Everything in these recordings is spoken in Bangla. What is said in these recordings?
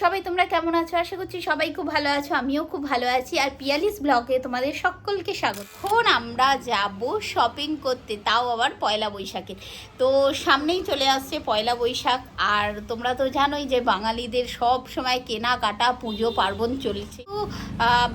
সবাই তোমরা কেমন আছো? আশা করছি সবাই খুব ভালো আছো, আমিও খুব ভালো আছি। আর পিয়ালিস ব্লগে তোমাদের সকলকে স্বাগত। এখন আমরা যাব শপিং করতে, তাও আবার পয়লা বৈশাখে। তো সামনেই চলে আসছে পয়লা বৈশাখ, আর তোমরা তো জানোই যে বাঙালিদের সব সময় কেনাকাটা, পুজো, পার্বণ চলছে। তো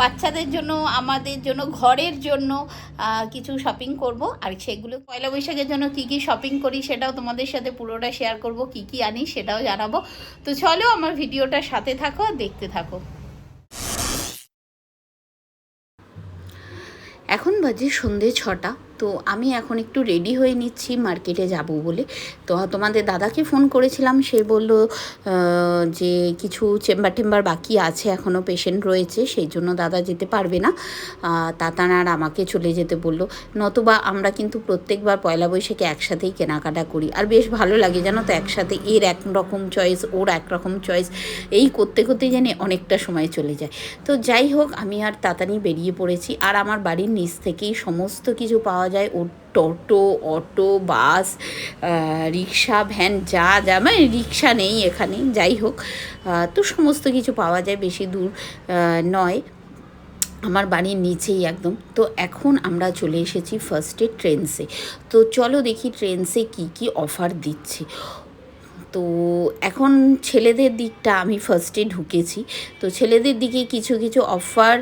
বাচ্চাদের জন্য, আমাদের জন্য, ঘরের জন্য কিছু শপিং করব। আর সেগুলো পয়লা বৈশাখের জন্য কি কি শপিং করি সেটাও তোমাদের সাথে পুরোটা শেয়ার করব, কি কি আনি সেটাও জানাব। তো চলো আমার ভিডিওটার সাথে থাকো দেখতে থাকো। এখন বাজে সন্ধে ছটা। তো আমি এখন একটু রেডি হয়ে নিচ্ছি মার্কেটে যাব বলে। তো তোমাদের দাদাকে ফোন করেছিলাম সে বলল যে কিছু চেম্বার টেম্বার বাকি আছে এখনও পেশেন্ট রয়েছে সেই জন্য দাদা যেতে পারবে না। আহ, তাতানা আর আমাকে চলে যেতে বলল নতুবা আমরা কিন্তু প্রত্যেকবার পয়লা বৈশাখে একসাথেই কেনাকাটা করি। আর বেশ ভালো লাগে জানো তো একসাথে এর এক রকম চয়েস ওর এক রকম চয়েস এই করতে করতে জানি অনেকটা সময় চলে যায়। তো যাই হোক আমি আর তাতানি বেরিয়ে পড়েছি। আর আমার বাড়ির নিচ থেকেই সমস্ত কিছু পাওয়া যায় টোটো, অটো, বাস রিক্সা, ভ্যান, যা যা মানে রিক্সা নেই এখানে, যাই হোক তো সমস্ত কিছু পাওয়া যায়, বেশি দূর নয়। আমার বাড়ির নিচেই একদম। তো এখন আমরা চলে এসেছি ফার্স্টে ট্রেন্সে তো চলো দেখি ট্রেন্সে কি কি অফার দিচ্ছে। তো এখন ছেলেদের দিকটা আমি ফার্স্টে ঢুকেছি। তো ছেলেদের দিকে কিছু কিছু অফার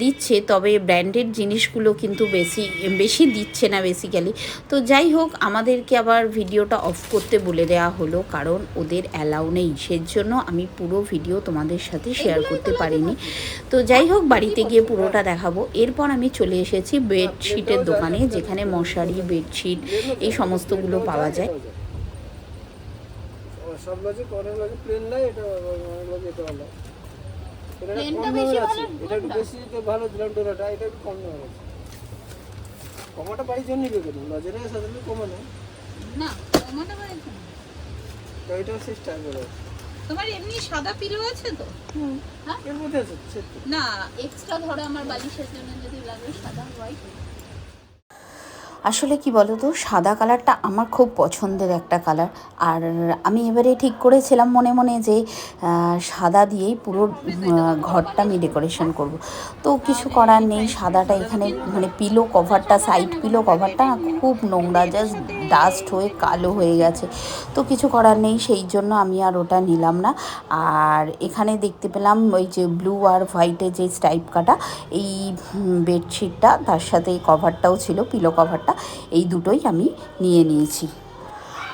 দিচ্ছে, তবে ব্র্যান্ডেড জিনিসগুলো কিন্তু বেশি বেশি দিচ্ছে না বেসিক্যালি তো যাই হোক, আমাদেরকে আবার ভিডিওটা অফ করতে বলে দেওয়া হলো, কারণ ওদের অ্যালাউ নেই। সেজন্য আমি পুরো ভিডিও তোমাদের সাথে শেয়ার করতে পারিনি। তো যাই হোক, বাড়িতে গিয়ে পুরোটা দেখাবো। এরপর আমি চলে এসেছি বেডশিটের দোকানে, যেখানে মশারি বেডশিট এই সমস্তগুলো পাওয়া যায়। সব লজিক অনেক লজিক প্লেন নাই এটা অনেক লজিক এটা ভালো এটা কম দামের আছে। এটা একটু বেশি তো ভালো দিলাম ডোরাটা এটা একটু কম দামের আছে। কমাটা বাড়ির জন্য বিক্রি করি লজের সাধারণত কমে না না তোমারটা মানে কি? তো এটা হচ্ছে স্টাইল করে তোমার এমনি সাদা পিলো আছে তো? হ্যাঁ? এর মধ্যে আছে না এক্সট্রা ধরো আমার বালিশের জন্য যদি লাগে সাদা হোয়াইট আসলে কি বলো তো সাদা কালারটা আমার খুব পছন্দের একটা কালার। আর আমি এবারে ঠিক করেছিলাম মনে মনে যে সাদা দিয়েই পুরো ঘরটা আমি ডেকোরেশন করব। তো কিছু করার নেই, সাদাটা এখানে মানে পিলো কভারটা, সাইড পিলো কভারটা খুব নোংরা জাস্ট ডাস্ট হয়ে কালো হয়ে গেছে। তো কিছু করার নেই, সেই জন্য আমি আর ওটা নিলাম না। আর এখানে দেখতে পেলাম ওই যে ব্লু আর হোয়াইটের যে স্টাইপ কাটা, এই বেডশিটটা তার সাথে এই কভারটাও ছিল, পিলো কভারটা এই দুটোই আমি নিয়ে নিয়েছি।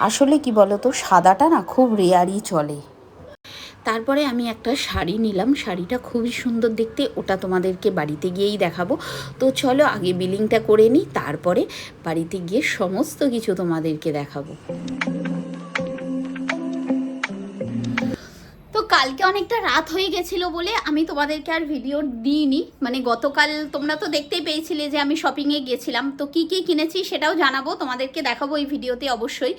আসলে কি বলতো, সাদাটা না খুব রেয়ারই চলে। তারপরে আমি একটা শাড়ি নিলাম। শাড়িটা খুবই সুন্দর দেখতে। ওটা তোমাদেরকে বাড়িতে গিয়েই দেখাবো। তো চলো আগে বিলিংটা করে নিই, তারপরে বাড়িতে গিয়ে সমস্ত কিছু তোমাদেরকে দেখাবো। কালকে অনেকটা রাত হয়ে গেছিল বলে আমি তোমাদেরকে আর ভিডিও দিইনি। মানে গতকাল তোমরা তো দেখতেই পেয়েছিলে যে আমি শপিংয়ে গেছিলাম। তো কি কি কিনেছি সেটাও জানাব, তোমাদেরকে দেখাবো এই ভিডিওতে অবশ্যই।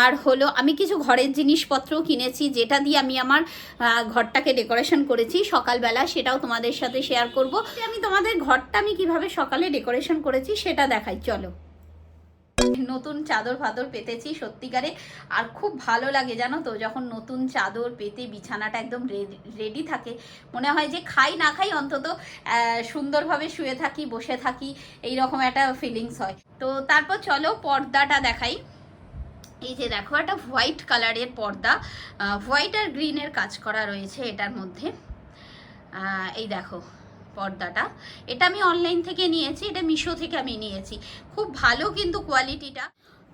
আর হলো, আমি কিছু ঘরের জিনিসপত্রও কিনেছি, যেটা দিয়ে আমি আমার ঘরটাকে ডেকোরেশন করেছি সকালবেলা, সেটাও তোমাদের সাথে শেয়ার করব। আমি তোমাদের ঘরটা আমি কীভাবে সকালে ডেকোরেশন করেছি সেটা দেখাই, চলো। নতুন চাদর ফাদর পেতেছি সত্যিকারে। আর খুব ভালো লাগে জানো তো, যখন নতুন চাদর পেতে বিছানাটা একদম রেডি থাকে। মনে হয় যে খাই না খাই অন্তত সুন্দরভাবে শুয়ে থাকি, বসে থাকি এই রকম একটা ফিলিংস হয়। তো তারপর চলো পর্দাটা দেখাই। এই যে দেখো, একটা হোয়াইট কালারের পর্দা হোয়াইট আর গ্রিনের কাজ করা রয়েছে এটার মধ্যে। এই দেখো। পর্দাটা। এটা আমি অনলাইন থেকে নিয়েছি, এটা মিশো থেকে আমি নিয়েছি। খুব ভালো কিন্তু কোয়ালিটিটা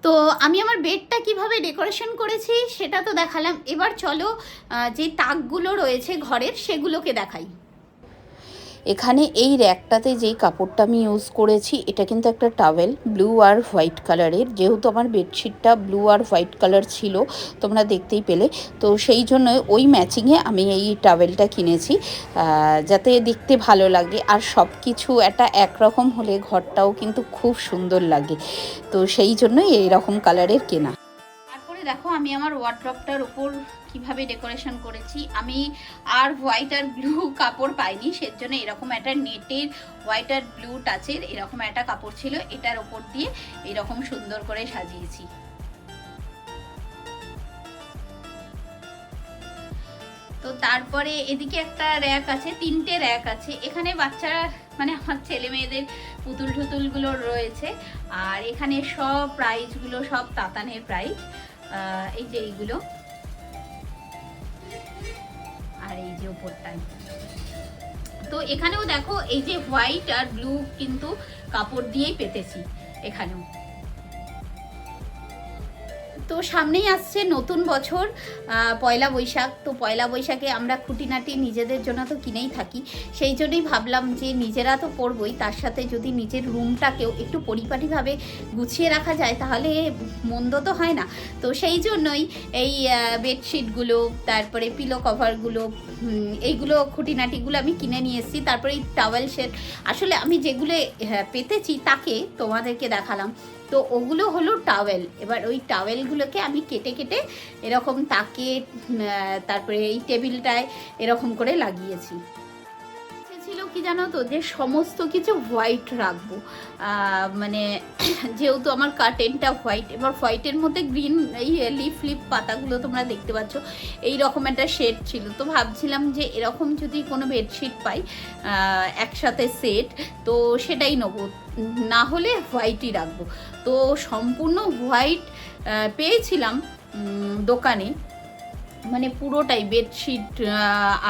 তো আমি আমার বেডটা কীভাবে ডেকোরেশন করেছি, সেটা তো দেখালাম। এবার চলো যে তাকগুলো রয়েছে ঘরের, সেগুলোকে দেখাই। এখানে এই র্যাকটাতে যেই কাপড়টা আমি ইউজ করেছি, এটা কিন্তু একটা টাওয়েল ব্লু আর হোয়াইট কালারের যেহেতু আমার বেডশিটটা ব্লু আর হোয়াইট কালার ছিল, তোমরা দেখতেই পেলে। তো সেই জন্য ওই ম্যাচিংয়ে আমি এই টাওয়েলটা কিনেছি যাতে দেখতে ভালো লাগে। আর সব কিছু একটা একরকম হলে ঘরটাও কিন্তু খুব সুন্দর লাগে। তো সেই জন্যই এই রকম কালারের কেনা। তারপরে দেখো, আমি আমার ওয়ার্ড্রপটার উপর কীভাবে ডেকোরেশন করেছি, আমি আর হোয়াইট আর ব্লু কাপড় পাইনি, সেজন্য এরকম একটা নেটের হোয়াইট আর ব্লু টাচের এরকম একটা কাপড় ছিল, এটার ওপর দিয়ে এরকম সুন্দর করে সাজিয়েছি। তো তারপরে এদিকে একটা র্যাক আছে, তিনটে র্যাক আছে, এখানে বাচ্চারা মানে আমার ছেলে মেয়েদের পুতুল টুতুলগুলো রয়েছে, আর এখানে সব প্রাইজগুলো সব তাতানের প্রাইজ এই যে এইগুলো। এই যে ওপরটায় তো এখানেও দেখো, এই যে হোয়াইট আর ব্লু কিন্তু কাপড় দিয়েই পেতেছি এখানেও। তো সামনেই আসছে নতুন বছর পয়লা বৈশাখ। তো পয়লা বৈশাখে আমরা খুঁটিনাটি নিজেদের জন্য তো কিনেই থাকি। সেই জন্যই ভাবলাম যে নিজেরা তো পরবই, তার সাথে যদি নিজের রুমটাকেও একটু পরিপাটিভাবে গুছিয়ে রাখা যায়, তাহলে মন্দ তো হয় না। তো সেই জন্যই এই বেডশিটগুলো তারপরে পিলো কভারগুলো এইগুলো খুঁটিনাটিগুলো আমি কিনে নিয়ে এসেছি। তারপরে এই টাওয়েল সেট আসলে আমি যেগুলো হ্যাঁ, পেতেছি তাকে তোমাদেরকে দেখালাম। তো ওগুলো হলো টাওয়েল এবার ওই টাওয়েলগুলোকে আমি কেটে কেটে এরকম তাকে তারপরে এই টেবিলটায় এরকম করে লাগিয়েছি। ছিল কি জানো তো, যে সমস্ত কিছু হোয়াইট রাখব। মানে যেহেতু আমার কার্টেনটা হোয়াইট এবার হোয়াইটের মধ্যে গ্রিন এই লিফ লিফ পাতাগুলো তোমরা দেখতে পাচ্ছ, এই রকম একটা শেড ছিল। তো ভাবছিলাম যে এরকম যদি কোনো বেডশিট পাই একসাথে সেট তো সেটাই নেব। না হলে হোয়াইটই রাখব। তো সম্পূর্ণ হোয়াইট পেয়েছিলাম দোকানে। মানে পুরোটাই বেডশিট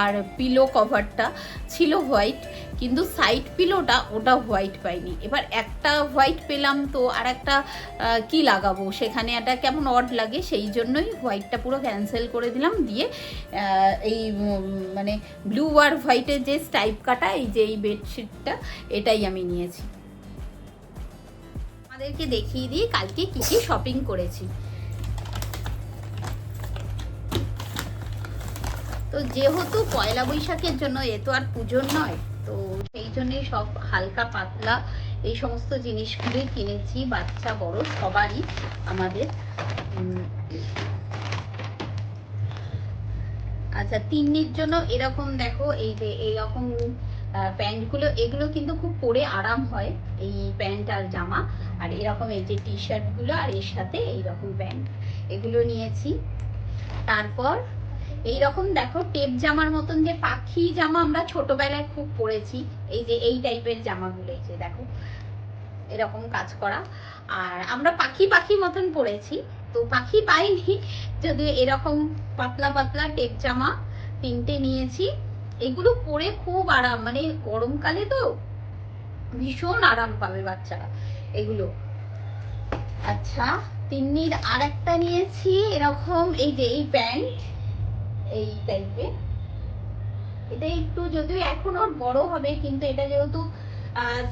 আর পিলো কভারটা ছিল হোয়াইট কিন্তু সাইড পিলোটা ওটা হোয়াইট পাইনি। এবার একটা হোয়াইট পেলাম তো আর একটা কি লাগাবো? সেখানে একটা কেমন অড লাগে, সেই জন্যই হোয়াইটটা পুরো ক্যান্সেল করে দিলাম। দিয়ে এই মানে ব্লু আর হোয়াইটের যে স্টাইপ কাটা, এই যে এই বেডশিটটা এটাই আমি নিয়েছি। আমাদেরকে দেখিয়ে দিয়ে কালকে কি কি শপিং করেছি। তো যেহেতু পয়লা বৈশাখের জন্য এ তো আর পুজোর নয়, তো সেই জন্যই সব হালকা পাতলা এই সমস্ত জিনিসগুলোই কিনেছি, বাচ্চা, বড়, সবারই আমাদের। আচ্ছা তিন্নির জন্য এরকম দেখো, এই যে এইরকম প্যান্টগুলো, এগুলো কিন্তু খুব পরে আরাম হয়, এই প্যান্ট আর জামা। আর এরকম এই যে টি শার্টগুলো আর এর সাথে এইরকম প্যান্ট, এগুলো নিয়েছি। তারপর এই রকম দেখো টেপ জামার মতন যে পাখি জামা আমরা ছোটবেলায় খুব পরেছি, এই যে এই টাইপের জামাগুলো, এই যে দেখো, এরকম কাজ করা। আর আমরা পাখি পাখি মতন পরেছি, তো পাখি পাইনি যদি এরকম পাতলা পাতলা টেপ জামা তিনটে নিয়েছি। এগুলো পরে খুব আরাম মানে গরমকালে তো ভীষণ আরাম পাবে বাচ্চারা এগুলো। আচ্ছা তিন্নির আর একটা নিয়েছি, এরকম এই যে এই প্যান্ট এই টাইপের এটা একটু যদিও এখন ওর বড় হবে, কিন্তু এটা যেহেতু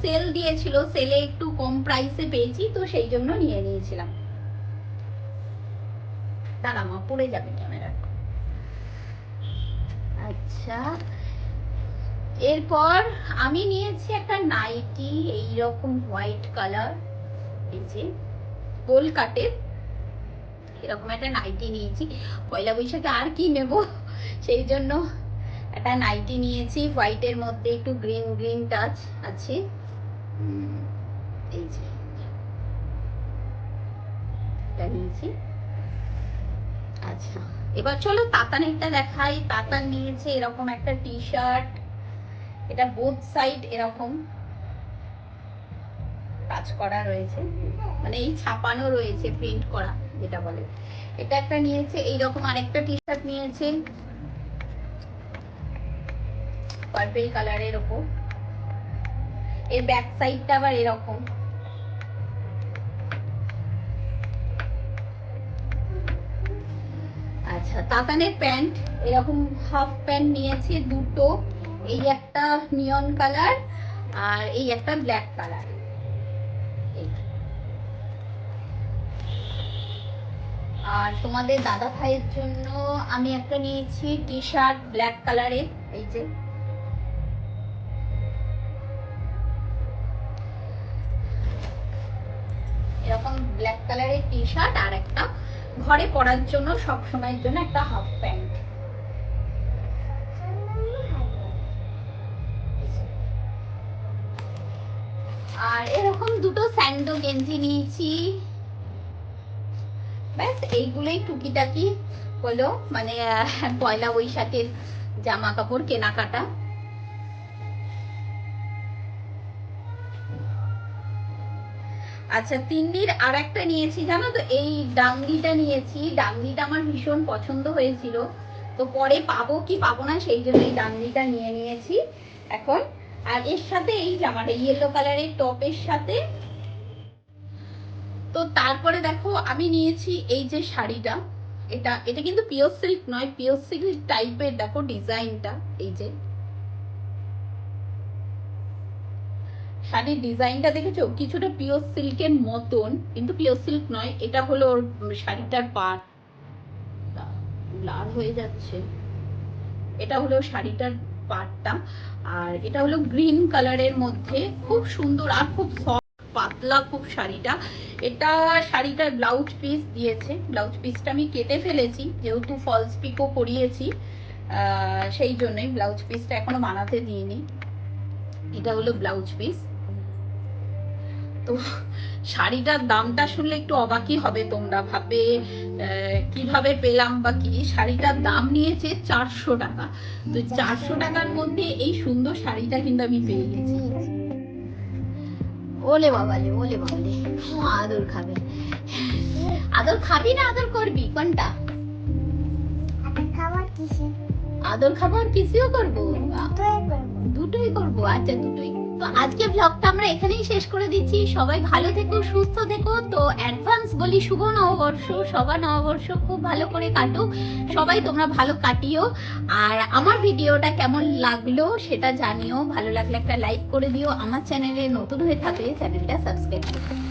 সেল দিয়েছিল সেলে একটু কম প্রাইসে পেয়েছি, তো সেই জন্য নিয়ে নিয়েছিলাম। দাঁড়া মা, পড়ে যাবে ক্যামেরা। আচ্ছা। এরপর আমি নিয়েছি একটা নাইটি এইরকম হোয়াইট কালার এই যে গোল কাটের এরকম একটা নাইটি নিয়েছি। পয়লা বৈশাখে আর কি নেব? সেই জন্য একটা নাইটি নিয়েছি। হোয়াইটের মধ্যে একটু গ্রিন গ্রিন টাচ আছে। এই যে। নিয়েছি। আচ্ছা। এবার চলো তাতানেরটা দেখাই। তাতান নিয়েছে এরকম একটা টি শার্ট এটা বোথ সাইড এরকম কাজ করা রয়েছে। মানে এই ছাপানো রয়েছে প্রিন্ট করা। যেটা বলে। এটা একটা নিয়েছে, এইরকম আরেকটা টি শার্ট নিয়েছে পার্পল কালারের ওপর। এর ব্যাক সাইডটা আবার এরকম। আচ্ছা তাতানের প্যান্ট এরকম হাফ প্যান্ট নিয়েছে দুটো। এই একটা নিয়ন কালার আর এই একটা ব্ল্যাক কালার আর তোমাদের দাদা ভাইয়ের জন্য আমি একটা নিয়েছি টি শার্ট ব্ল্যাক কালারের এই যে। এরকম ব্ল্যাক কালারের টি শার্ট আর একটা ঘরে পরার জন্য, সব সময়ের জন্য একটা হাফ প্যান্ট আর এরকম দুটো স্যান্ডো গেঞ্জি নিয়েছি। ব্যাস, এইগুলোই টুকিটাকি হলো মানে পয়লা বৈশাখের জামা কাপড় কেনাকাটা। আচ্ছা তিন্নির আর একটা নিয়েছি, জানো তো? এই ডাংরিটা নিয়েছি। ডাংরিটা আমার ভীষণ পছন্দ হয়েছিল। তো পরে পাবো কি পাবো না, সেই জন্য এই ডাংরিটা নিয়ে নিয়েছি এখন। আর এর সাথে এই জামাটা ইয়েলো কালারের টপের সাথে তো তারপরে দেখো, আমি নিয়েছি এই যে শাড়িটা। এটা এটা কিন্তু পিওর সিল্ক নয় পিওর সিল্ক টাইপের দেখো ডিজাইনটা, এই যে। শাড়ির ডিজাইনটা দেখেছ? কিছুটা পিওর সিল্কের মতন, কিন্তু পিওর সিল্ক নয়, এটা হলো ওর শাড়িটার পাট লাল হয়ে যাচ্ছে। এটা হলো শাড়িটার পাটটা আর এটা হলো গ্রিন কালারের মধ্যে। খুব সুন্দর আর খুব পাতলা খুব শাড়িটা। এটা শাড়িটার ব্লাউজ পিস দিয়েছে। ব্লাউজ পিসটা আমি কেটে ফেলেছি, যেহেতু ফলস পিকও করিয়েছি সেই জন্যই ব্লাউজ পিসটা এখনও বানাতে দিইনি। এটা হলো ব্লাউজ পিস তো শাড়িটার দামটা শুনলে একটু অবাকই হবে তোমরা। ভাবে কীভাবে পেলাম বা কি? শাড়িটার দাম নিয়েছে চারশো টাকা। তো চারশো টাকার মধ্যে এই সুন্দর শাড়িটা কিন্তু আমি পেয়ে গেছি। ওলে বাবালে ওলে বাবালে আদর খাবে। আদর খাবি না আদর করবি? কোনটা? আদর খাবার কিসেও করব। দুটোই করব? আচ্ছা দুটোই তো আজকে ব্লগটা আমরা এখানেই শেষ করে দিচ্ছি। সবাই ভালো থেকো, সুস্থ থেকো। তো অ্যাডভান্স বলি, শুভ নববর্ষ। সবার নববর্ষ খুব ভালো করে কাটুক। সবাই তোমরা ভালো কাটিও। আর আমার ভিডিওটা কেমন লাগল সেটা জানিও। ভালো লাগলে একটা লাইক করে দিও। আমার চ্যানেলে নতুন হয়ে থাকলে চ্যানেলটা সাবস্ক্রাইব করো